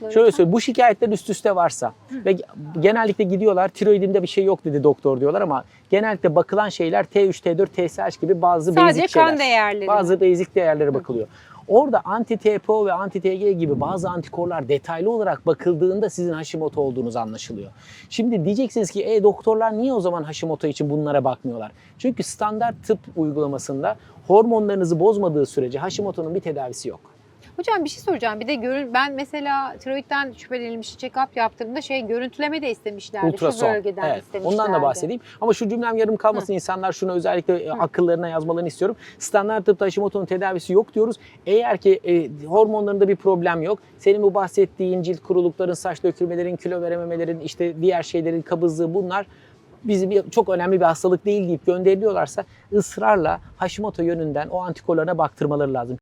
cevapla. Şöyle söyleyeyim, bu şikayetler üst üste varsa ve genellikle gidiyorlar tiroidimde bir şey yok dedi doktor diyorlar ama genellikle bakılan şeyler T3, T4, TSH gibi bazı Sadece basic kan değerleri. Bazı basic değerlere bakılıyor. Orada anti-TPO ve anti-TG gibi bazı antikorlar detaylı olarak bakıldığında sizin Hashimoto olduğunuz anlaşılıyor. Şimdi diyeceksiniz ki e doktorlar niye o zaman Hashimoto için bunlara bakmıyorlar? Çünkü standart tıp uygulamasında hormonlarınızı bozmadığı sürece Hashimoto'nun bir tedavisi yok. Hocam bir şey soracağım. Bir de görün ben mesela tiroidden şüphelenilmiş check-up yaptığımda şey görüntüleme de istemişlerdi. Şu Ultrason. bölgeden Evet, istemişlerdi. ondan da bahsedeyim. Ama şu cümlem yarım kalmasın. İnsanlar şunu özellikle e, akıllarına yazmalarını istiyorum. Standart tıpta Hashimoto'nun tedavisi yok diyoruz. Eğer ki e, hormonlarında bir problem yok. Senin bu bahsettiğin cilt kurulukların, saç dökülmelerin, kilo verememelerin, işte diğer şeylerin, kabızlığı bunlar bizim bir- çok önemli bir hastalık değil deyip gönderiliyorlarsa ısrarla Hashimoto yönünden o antikorlarına baktırmaları lazım.